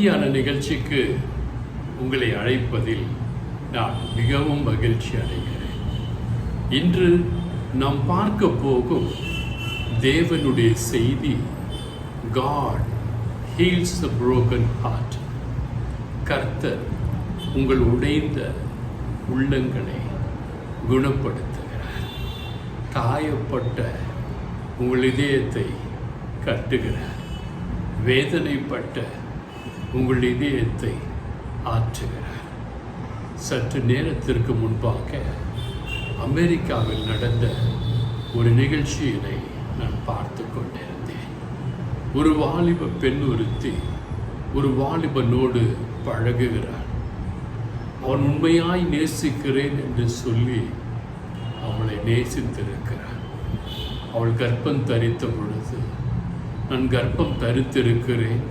அமைதியான நிகழ்ச்சிக்கு உங்களை அழைப்பதில் நான் மிகவும் மகிழ்ச்சி அடைகிறேன். இன்று நாம் பார்க்க போகும் தேவனுடைய செய்தி God heals the broken heart கர்த்தர் உங்கள் உடைந்த உள்ளங்களை குணப்படுத்துகிறார். காயப்பட்ட உங்கள் இதயத்தை கட்டுகிறார். வேதனைப்பட்ட உங்கள் இதயத்தை ஆற்றுகிறார். சற்று நேரத்திற்கு முன்பாக அமெரிக்காவில் நடந்த ஒரு நிகழ்ச்சியினை நான் பார்த்து கொண்டிருந்தேன். ஒரு வாலிப பெண் ஒருத்தி ஒரு வாலிபனோடு பழகுகிறார் அவன் உண்மையாய் நேசிக்கிறேன் என்று சொல்லி அவளை நேசித்திருக்கிறான் அவள் கர்ப்பம் தரித்த பொழுது நான் கர்ப்பம் தரித்திருக்கிறேன்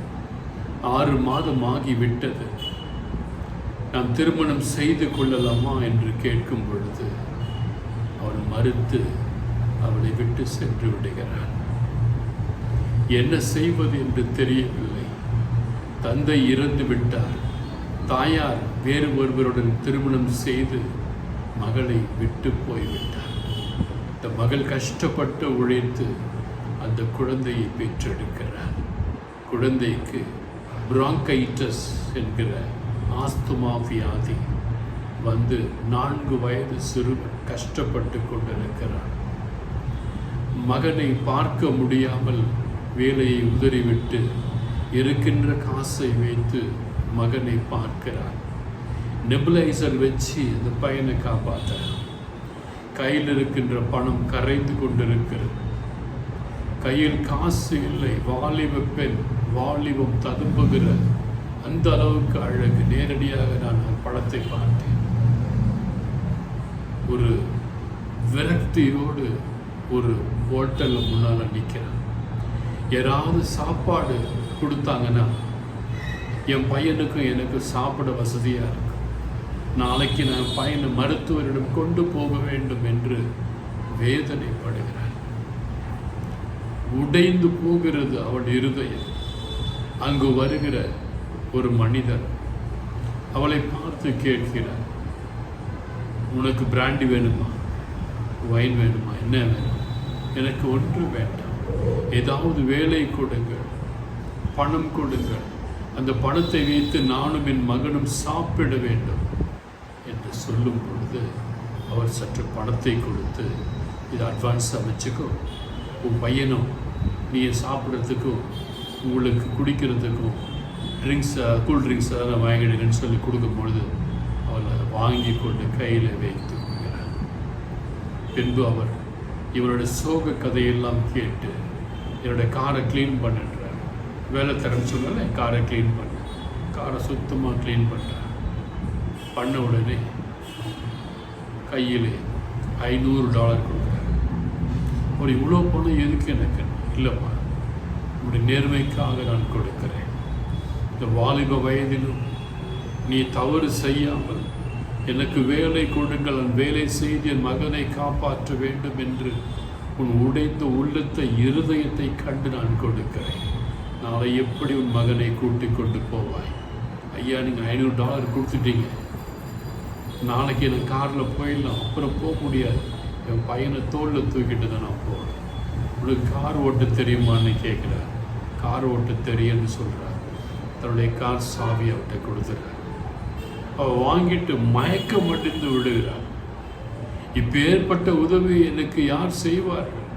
ஆறு மாதம் ஆகிவிட்டது நாம் திருமணம் செய்து கொள்ளலாமா என்று கேட்கும் பொழுது அவன் மறுத்து அவளை விட்டு சென்று விடுகிறான். என்ன செய்வது என்று தெரியவில்லை. தந்தை இறந்து விட்டார். தாயார் வேறு ஒருவருடன் திருமணம் செய்து மகளை விட்டு போய்விட்டார். இந்த மகள் கஷ்டப்பட்டு உழைத்து அந்த குழந்தையை பெற்றெடுக்கிறார். குழந்தைக்கு பிராங்கைட்டஸ் என்கிற ஆஸ்துமா வியாதி வந்து நான்கு வயது சிறுவன் கஷ்டப்பட்டு கொண்டிருக்கிறான். மகனை பார்க்க முடியாமல் வேலையை உதறிவிட்டு இருக்கின்ற காசை வைத்து மகனை பார்க்கிறார் நெபுலைசர் வச்சு அந்த பையனை காப்பாற்ற கையில் இருக்கின்ற பணம் கரைந்து கொண்டிருக்கிறது. கையில் காசு இல்லை வாலிப பெண். வாலிபம் ததும்புகிற அந்த அளவுக்கு அழகு. நேரடியாக நான் படத்தை பார்த்தேன். ஒரு விரக்தியோடு ஒரு ஹோட்டலில் முன்னால் நிற்கிறேன் யாராவது சாப்பாடு கொடுத்தாங்கன்னா என் பையனுக்கும் எனக்கு சாப்பிட வசதியாக இருக்கும் நாளைக்கு நான் பையனை மருத்துவரிடம் கொண்டு போக வேண்டும் என்று வேதனைப்படுகிறார். உடைந்து போகிறது அவன் இருதயம். அங்கு வருகிற ஒரு மனிதர் அவளை பார்த்து கேட்கிறார் உனக்கு பிராண்டி வேணுமா? வைன் வேணுமா? என்ன வேணும்? எனக்கு ஒன்று வேண்டாம். ஏதாவது வேலை கொடுங்கள் பணம் கொடுங்கள். அந்த பணத்தை வைத்து நானும் என் மகனும் சாப்பிட வேண்டும் என்று சொல்லும் பொழுது அவர் சற்று பணத்தை கொடுத்து இது அட்வான்ஸ் அமைச்சுக்கோ உன் பையனும் நீ சாப்பிட்றதுக்கும் உங்களுக்கு குடிக்கிறதுக்கும் ட்ரிங்க்ஸ் கூல் ட்ரிங்க்ஸ் அதெல்லாம் வாங்கிடுங்கன்னு சொல்லி கொடுக்கும் பொழுது அதை வாங்கி கொண்டு கையில் வைத்து கொள்கிறார். பின்பு அவர் இவருடைய சோக கதையெல்லாம் கேட்டு என்னுடைய காரை க்ளீன் பண்ணுன்றார் வேலை தரேன்னு சொன்னால காரை க்ளீன் பண்ண. காரை சுத்தமாக க்ளீன் பண்ணுறார். பண்ண உடனே கையில் ஐநூறு டாலர் கொடுக்குறாரு. ஒரு இவ்வளோ பணம் எதுக்கு எனக்கு? இல்லைம்மா. உங்களுடைய நேர்மைக்காக நான் கொடுக்கிறேன். இந்த வாலிப வயதிலும் நீ தவறு செய்யாமல் எனக்கு வேலை கொடுங்கள் அந்த வேலை செய்து என் மகனை காப்பாற்ற வேண்டும் என்று உன் உடைந்த உள்ளத்தை இருதயத்தை கண்டு நான் கொடுக்கிறேன். நாளை எப்படி உன் மகனை கூட்டிக் கொண்டு போவாய்? ஐயா நீங்கள் ஐநூறு டாலர் கொடுத்துட்டீங்க. நாளைக்கு எனக்கு காரில் போயிடலாம் அப்புறம் போக முடியாது. என் பையனை தோளில் தூக்கிட்டு தான் நான் போவேன். உங்களுக்கு கார் ஓட்ட தெரியுமான்னு கேட்குறார். கார் ஓட்ட தெரியும்னு சொல்கிறார் தன்னுடைய கார் சாவி அவர்கிட்ட கொடுத்துறார். அவள் வாங்கிட்டு மயக்கம் அடைந்து விடுகிறார் இப்பேற்பட்ட உதவி எனக்கு யார் செய்வார்கள்?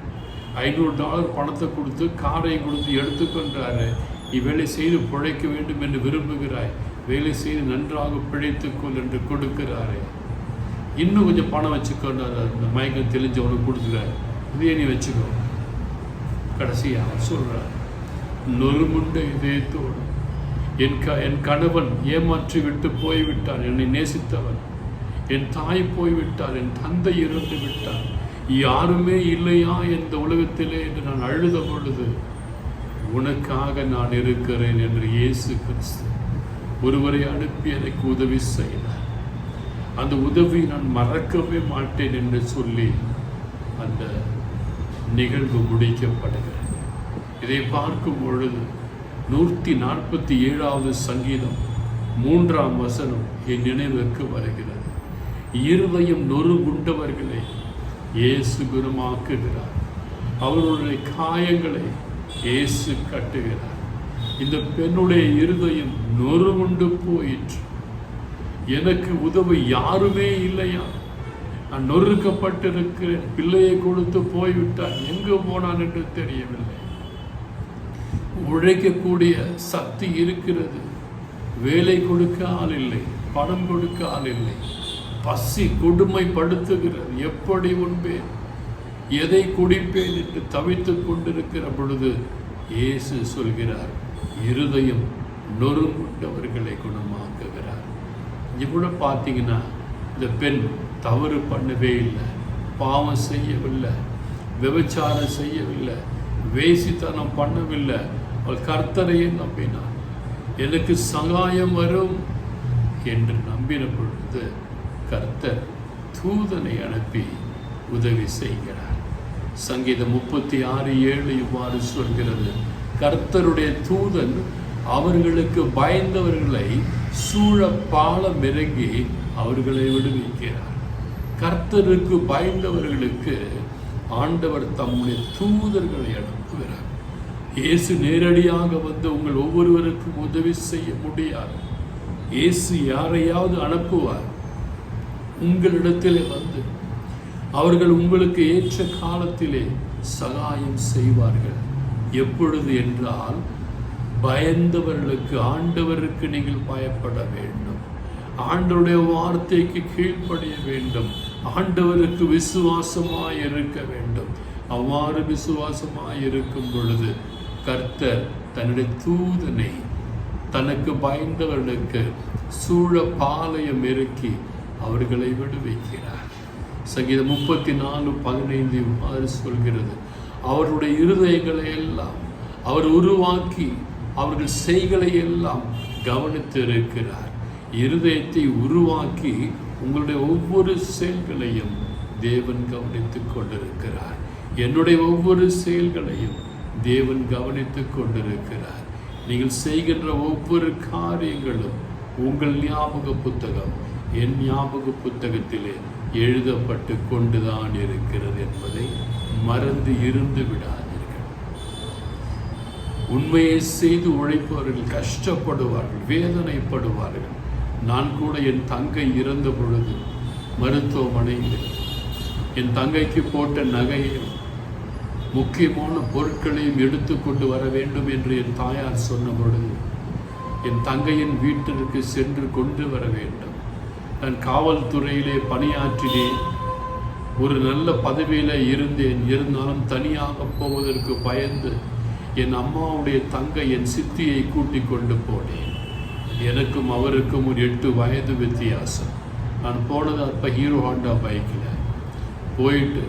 ஐநூறு டாலர் பணத்தை கொடுத்து காரை கொடுத்து எடுத்துக்கொண்டாரு இவ்வேலை செய்து பிழைக்க வேண்டும் என்று விரும்புகிறாய். வேலை செய்து நன்றாக பிழைத்துக்கொள் என்று கொடுக்கிறாரே. இன்னும் கொஞ்சம் பணம் வச்சுக்கொண்டு அந்த மயக்கம் தெளிஞ்சவனுக்கு கொடுத்துறாரு இதையே நீ வச்சுக்கோ. கடைசியாக அவர் சொல்கிறார் நொறுமுண்ட இதயத்தோடு என் க என் கணவன் ஏமாற்றி விட்டு போய்விட்டார் என்னை நேசித்தவன் என் தாய் போய்விட்டார் என் தந்தை இறந்து விட்டார். யாருமே இல்லையா இந்த உலகத்திலே என்று நான் அழுத பொழுது உனக்காக நான் இருக்கிறேன் என்று இயேசு கிறிஸ்து ஒருவரை அனுப்பி எனக்கு உதவி செய்தார். அந்த உதவி நான் மறக்கவே மாட்டேன் என்று சொல்லி அந்த நிகழ்வு முடிக்கப்படுகிறது. இதை பார்க்கும் பொழுது நூற்றி நாற்பத்தி ஏழாவது சங்கீதம் மூன்றாம் வசனம் என் நினைவுக்கு வருகிறது. இருதயம் நொறு குண்டவர்களை இயேசு குணமாக்குகிறார் அவர்களுடைய காயங்களை இயேசு கட்டுகிறார். இந்த பெண்ணுடைய இருதயம் நொறுகுண்டு போயிற்று. எனக்கு உதவி யாருமே இல்லையா? நான் நொறுக்கப்பட்டிருக்கிறேன் பிள்ளையை கொடுத்து போய்விட்டான் எங்கு போனான் என்று தெரியவில்லை. உழைக்கக்கூடிய சக்தி இருக்கிறது. வேலை கொடுக்க ஆள் இல்லை பணம் கொடுக்க ஆள் இல்லை. பசி கொடுமைப்படுத்துகிறது. எப்படி உண்பேன்? எதை குடிப்பேன் என்று தவித்துக் கொண்டிருக்கிற பொழுது இயேசு சொல்கிறார் இருதயம் நொறுங்குண்டவர்களை குணமாக்குகிறார். இவ்வளோ பார்த்தீங்கன்னா இந்த பெண் தவறு பண்ணவே இல்லை. பாவம் செய்யவில்லை. விபச்சாரம் செய்யவில்லை. வேசித்தனம் பண்ணவில்லை. அவள் கர்த்தரையே நம்பினார் எனக்கு சகாயம் வரும் என்று நம்பின பொழுது கர்த்தர் தூதனை அனுப்பி உதவி செய்கிறார். சங்கீதம் முப்பத்தி ஆறு ஏழு இவ்வாறு சொல்கிறது. கர்த்தருடைய தூதன் அவர்களுக்கு பயந்தவர்களை சூழ பாலம் இறங்கி அவர்களை விடுவிக்கிறார். கர்த்தருக்கு பயந்தவர்களுக்கு ஆண்டவர் தம்முடைய தூதர்களை அனுப்புகிறார். இயேசு நேரடியாக வந்து உங்கள் ஒவ்வொருவருக்கும் உதவி செய்ய முடியாது. இயேசு யாரையாவது அனுப்புவார். உங்களிடத்திலே வந்து அவர்கள் உங்களுக்கு ஏற்ற காலத்திலே சகாயம் செய்வார்கள். எப்பொழுது என்றால் பயந்தவர்களுக்கு ஆண்டவருக்கு நீங்கள் பயப்பட வேண்டும். ஆண்டருடைய வார்த்தைக்கு கீழ்ப்படிய வேண்டும். ஆண்டவருக்கு விசுவாசமாய் இருக்க வேண்டும். அவ்வாறு விசுவாசமாய் இருக்கும் பொழுது கர்த்தர் தன்னுடைய தூதனை தனக்கு பயந்தவர்களுக்கு சூழ பாளையம் இறக்கி அவர்களை விடுவிக்கிறார். சங்கீதம் முப்பத்தி நாலு பதினைந்து இவ்வாறு சொல்கிறது. அவருடைய இருதயங்களை எல்லாம் அவர் உருவாக்கி அவர்கள் செய்களை எல்லாம் கவனித்து இருக்கிறார் இருதயத்தை உருவாக்கி உங்களுடைய ஒவ்வொரு செயல்களையும் தேவன் கவனித்துக் கொண்டிருக்கிறார். என்னுடைய ஒவ்வொரு செயல்களையும் தேவன் கவனித்துக் கொண்டிருக்கிறார். நீங்கள் செய்கின்ற ஒவ்வொரு காரியங்களும் உங்கள் ஞாபக புத்தகம் என் ஞாபக புத்தகத்திலே எழுதப்பட்டு கொண்டுதான் இருக்கிறது என்பதை மறந்து இருந்து விடாதீர்கள். உண்மையை செய்து உழைப்பவர்கள் கஷ்டப்படுவார்கள் வேதனைப்படுவார்கள். நான் கூட என் தங்கை இறந்த பொழுது மருத்துவமனையில் என் தங்கைக்கு போட்ட நகையையும் முக்கியமான பொருட்களையும் எடுத்துக்கொண்டு வர வேண்டும் என்று என் தாயார் சொன்ன பொழுது என் தங்கையின் வீட்டிற்கு சென்று கொண்டு வர வேண்டும். நான் காவல்துறையிலே பணியாற்றினேன் ஒரு நல்ல பதவியில் இருந்தேன். இருந்தாலும் தனியாக போவதற்கு பயந்து என் அம்மாவுடைய தங்கை என் சித்தியை கூட்டிக் கொண்டு போனேன். எனக்கும் அவருக்கும் ஒரு எட்டு வயது வித்தியாசம். நான் போனது அப்போ ஹீரோ ஹாண்டா பைக்கில். போயிட்டு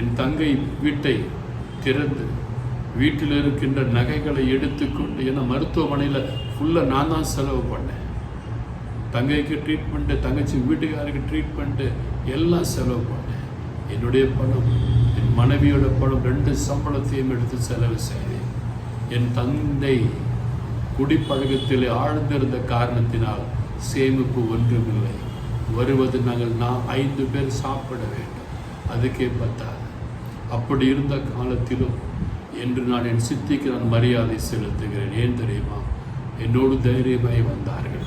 என் தங்கை வீட்டை திறந்து வீட்டில் இருக்கின்ற நகைகளை எடுத்துக்கொண்டு ஏன்னா மருத்துவமனையில் ஃபுல்லாக நான் தான் செலவு பண்ணேன். தங்கைக்கு ட்ரீட்மெண்ட்டு தங்கச்சி வீட்டுக்காருக்கு ட்ரீட்மெண்ட்டு எல்லாம் செலவு பண்ணேன். என்னுடைய பணம் என் மனைவியோட பணம் ரெண்டு சம்பளத்தையும் எடுத்து செலவு செய்தேன். என் தந்தை குடிப்பழகத்தில் ஆழ்ந்திருந்த காரணத்தினால் சேமிப்பு ஒன்றுமில்லை. வருவது நாங்கள் நான் ஐந்து பேர் சாப்பிட வேண்டும். அதுக்கே பத்தாது. அப்படி இருந்த காலத்திலும் என்று நான் என் சித்திக்கு நான் மரியாதை செலுத்துகிறேன். ஏன் தெரியுமா? என்னோடு தைரியமாய் வந்தார்கள்.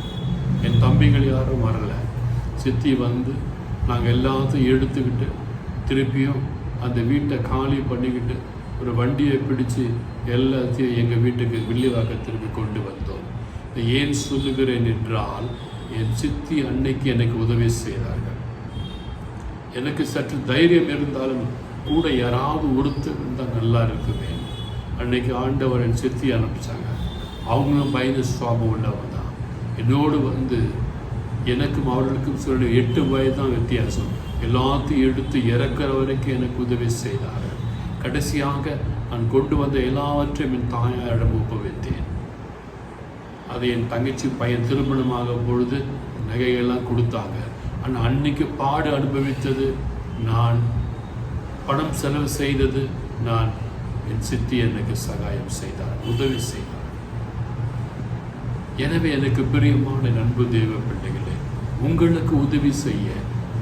என் தம்பிகள் யாரும் வரல. சித்தி வந்து நாங்கள் எல்லாத்தையும் எடுத்துக்கிட்டு திருப்பியும் அந்த வீட்டை காலி பண்ணிக்கிட்டு ஒரு வண்டியை பிடிச்சு எல்லாத்தையும் எங்கள் வீட்டுக்கு வில்லிவாக்கத்திற்கு கொண்டு வந்தோம். ஏன் சொல்லுகிறேன் என்றால் என் சித்தி அன்னைக்கு எனக்கு உதவி செய்தார்கள். எனக்கு சற்று தைரியம் இருந்தாலும் கூட யாராவது ஒருத்தர் இருந்தால் நல்லா இருக்குமே. அன்னைக்கு ஆண்டவர் என் சித்தி அனுப்பிச்சாங்க. அவங்களும் பயந்து சுவாபம் உள்ளவங்க தான் என்னோடு வந்து எனக்கும் அவர்களுக்கும் சொல்ல எட்டு வயது தான் வித்தியாசம். எல்லாத்தையும் எடுத்து இறக்குற வரைக்கும் எனக்கு உதவி செய்தார்கள். கடைசியாக நான் கொண்டு வந்த எல்லாவற்றையும் என் தாயாரிடம் ஒப்புவித்தேன். அது என் தங்கச்சி பையன் திருமணமாக பொழுது நகையெல்லாம் கொடுத்தாங்க. ஆனால் அன்னைக்கு பாடு அனுபவித்தது நான். பணம் செலவு செய்தது நான். என் சித்தி எனக்கு சகாயம் செய்தார் உதவி செய்தார். எனவே எனக்கு பிரியமான நண்பு தேவ பிள்ளைகளே உங்களுக்கு உதவி செய்ய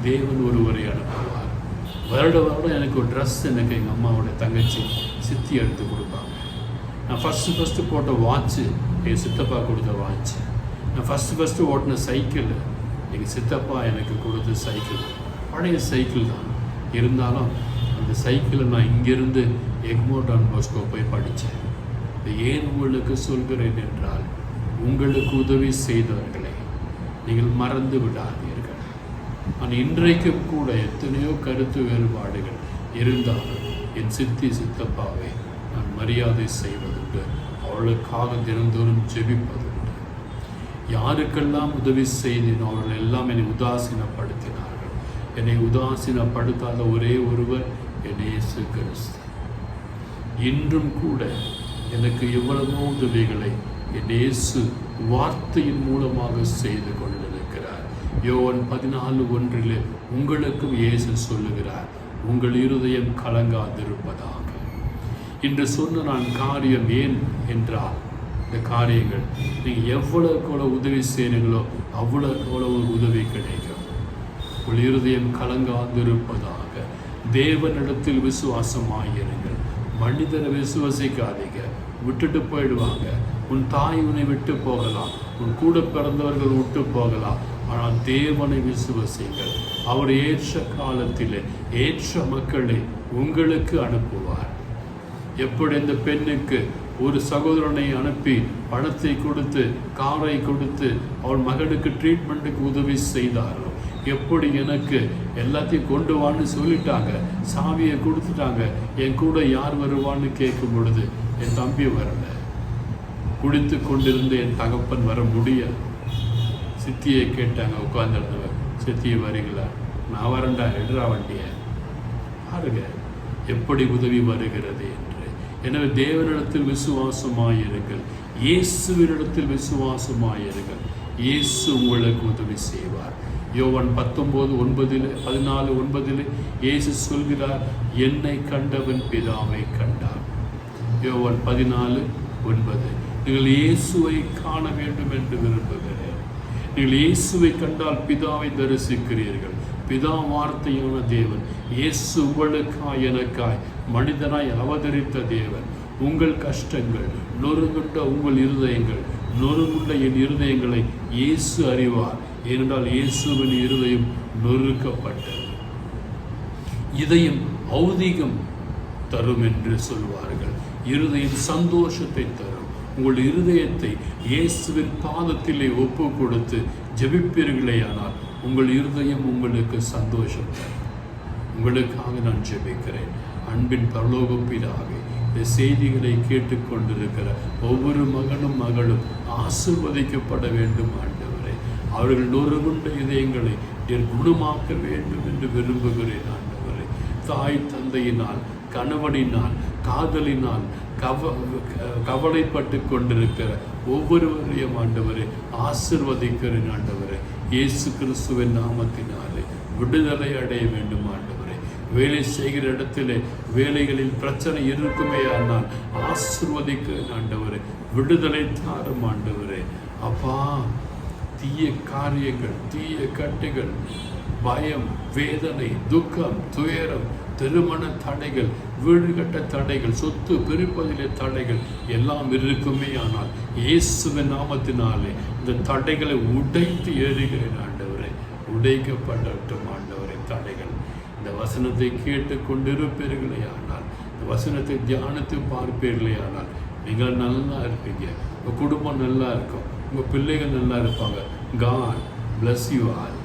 தேவன் ஒருவரை அனுப்புவார். வருட வருடம் எனக்கு ஒரு ட்ரெஸ் எனக்கு எங்கள் அம்மாவோட தங்கச்சி சித்தி எடுத்து கொடுப்பாங்க. நான் ஃபஸ்ட்டு ஃபஸ்ட்டு போட்ட வாட்ச்சு எங்கள் சித்தப்பா கொடுத்த வாட்ச் நான் ஃபஸ்ட்டு ஃபஸ்ட்டு ஓட்டின சைக்கிள் எங்கள் சித்தப்பா எனக்கு கொடுத்த சைக்கிள் பழைய சைக்கிள் தான். இருந்தாலும் அந்த சைக்கிளை நான் இங்கேருந்து எக்மோ டான் போஸ்கோ போய் படித்தேன். ஏன் உங்களுக்கு சொல்கிறேன் என்றால் உங்களுக்கு உதவி செய்தவர்களை நீங்கள் மறந்து விடாதீர்கள். ஆனால் இன்றைக்கும் கூட எத்தனையோ கருத்து வேறுபாடுகள் இருந்தாலும் என் சித்தி சித்தப்பாவை நான் மரியாதை செய்வதுண்டு அவளுக்காக தினந்தோறும் ஜெபிப்பதுண்டு யாருக்கெல்லாம் உதவி செய்தேன் அவர்கள் எல்லாம் என்னை உதாசீனப்படுத்தினார்கள். என்னை உதாசீனப்படுத்தாத ஒரே ஒருவர் என் இயேசு கிறிஸ்து. இன்றும் கூட எனக்கு எவ்வளவோ உதவிகளை என் இயேசு வார்த்தையின் மூலமாக செய்து கொண்டிருக்கிறார். யோவன் பதினாலு ஒன்றில் உங்களுக்கும் இயேசு சொல்லுகிறார். உங்கள் இருதயம் கலங்காதிருப்பதாக. இன்று சொன்ன நான் காரியம் ஏன் என்றால் இந்த காரியங்கள் நீங்கள் எவ்வளவுக்கு எவ்வளோ உதவி செய்கிறீங்களோ அவ்வளோக்கு எவ்வளவு உதவி கிடைக்கும். உங்கள் இருதயம் கலங்காதிருப்பதாக. தேவனிடத்தில் விசுவாசமாயிருங்கள். மனிதரை விசுவசிக்காதீங்க. விட்டுட்டு போயிடுவாங்க. உன் தாய் உன்னை விட்டு போகலாம். உன் கூட பிறந்தவர்கள் விட்டு போகலாம். ஆனால் தேவனை விசுவசிங்கள் அவர் ஏற்ற காலத்திலே ஏற்ற மக்களை உங்களுக்கு அனுப்புவார். எப்படி இந்த பெண்ணுக்கு ஒரு சகோதரனை அனுப்பி பணத்தை கொடுத்து காரை கொடுத்து அவள் மகனுக்கு ட்ரீட்மெண்ட்டுக்கு உதவி செய்தாரோ? எப்படி எனக்கு எல்லாத்தையும் கொண்டு வான்னு சொல்லிட்டாங்க சாவியை கொடுத்துட்டாங்க என் கூட யார் வருவான்னு கேட்கும் பொழுது என் தம்பி வரல. குடித்து கொண்டிருந்த என் தகப்பன் வர முடியாது சித்தியை கேட்டாங்க உட்காந்துருந்தவர் சித்தியை வரீங்களா நான் வரண்டா எடுறா வண்டியை பாருங்க எப்படி உதவி வருகிறது என்று. எனவே தேவனிடத்தில் விசுவாசமாயிருங்கள். இயேசுவினிடத்தில் விசுவாசமாயிருங்கள். இயேசு உங்களுக்கு உதவி செய்வார். யோவன் பத்தொன்பது ஒன்பதில் பதினாலு ஒன்பதில் இயேசு சொல்கிறார் என்னை கண்டவன் பிதாவை கண்டார். யோவன் பதினாலு ஒன்பது நீங்கள் இயேசுவை காண வேண்டும் என்று விரும்புகிறேன். நீங்கள் இயேசுவை கண்டால் பிதாவை தரிசிக்கிறீர்கள். பிதா வார்த்தையான தேவன் இயேசு உங்களுக்காய் எனக்காய் மனிதனாய் அவதரித்த தேவன். உங்கள் கஷ்டங்கள் நொறுங்குண்ட உங்கள் இருதயங்கள் நொறுங்குண்ட என் இருதயங்களை இயேசு அறிவார். ஏனென்றால் இயேசுவின் இருதயம் நொறுக்கப்பட்டது. இதயம் ஔதீகம் தரும் என்று சொல்வார்கள். இருதயம் சந்தோஷத்தை தரும். உங்கள் இருதயத்தை இயேசுவின் பாதத்திலே ஒப்பு கொடுத்து ஜெபிப்பீர்களேயானால் உங்கள் இருதயம் உங்களுக்கு சந்தோஷம். உங்களுக்காக நான் ஜெபிக்கிறேன். அன்பின் பரலோக பிதாவே இந்த செய்திகளை கேட்டுக்கொண்டிருக்கிற ஒவ்வொரு மகனும் மகளும் ஆசிர்வதிக்கப்பட வேண்டும் ஆண்டவரே. அவர்கள் நொறுகுண்ட இதயங்களை என் குணமாக்க வேண்டும் என்று விரும்புகிறேன் ஆண்டவரே. தாய் தந்தையினால் கணவனினால் காதலினால் கவ கவலைப்பட்டு கொண்டிருக்கிற ஒவ்வொருவரையும் ஆண்டவரை ஆசிர்வதிக்கிறேன் ஆண்டவரை. இயேசு கிறிஸ்துவின் நாமத்தினாலே விடுதலை அடைய வேண்டும் ஆண்டவரே. வேலை செய்கிற இடத்திலே வேலைகளில் பிரச்சனை இருக்குமே ஆனால் ஆசிர்வதிக்கிறேன் ஆண்டவரே. விடுதலை தாரும் ஆண்டவரே. அப்பா தீய காரியங்கள் தீய கட்டுகள் பயம் வேதனை துக்கம் துயரம் திருமண தடைகள் வீடு கட்ட தடைகள் சொத்து பிரிப்பதிலே தடைகள் எல்லாம் இருக்குமே ஆனால் இயேசுவின் நாமத்தினாலே இந்த தடைகளை உடைத்து ஏறுகிறேன் ஆண்டவரை. உடைக்கப்படட்டும் ஆண்டவரை தடைகள். இந்த வசனத்தை கேட்டு கொண்டிருப்பீர்களே ஆனால் இந்த வசனத்தை தியானித்து பார்ப்பீர்களே ஆனால் நீங்கள் நல்லா இருப்பீங்க. உங்கள் குடும்பம் நல்லா இருக்கும். உங்கள் பிள்ளைகள் நல்லா இருப்பாங்க. God bless you all.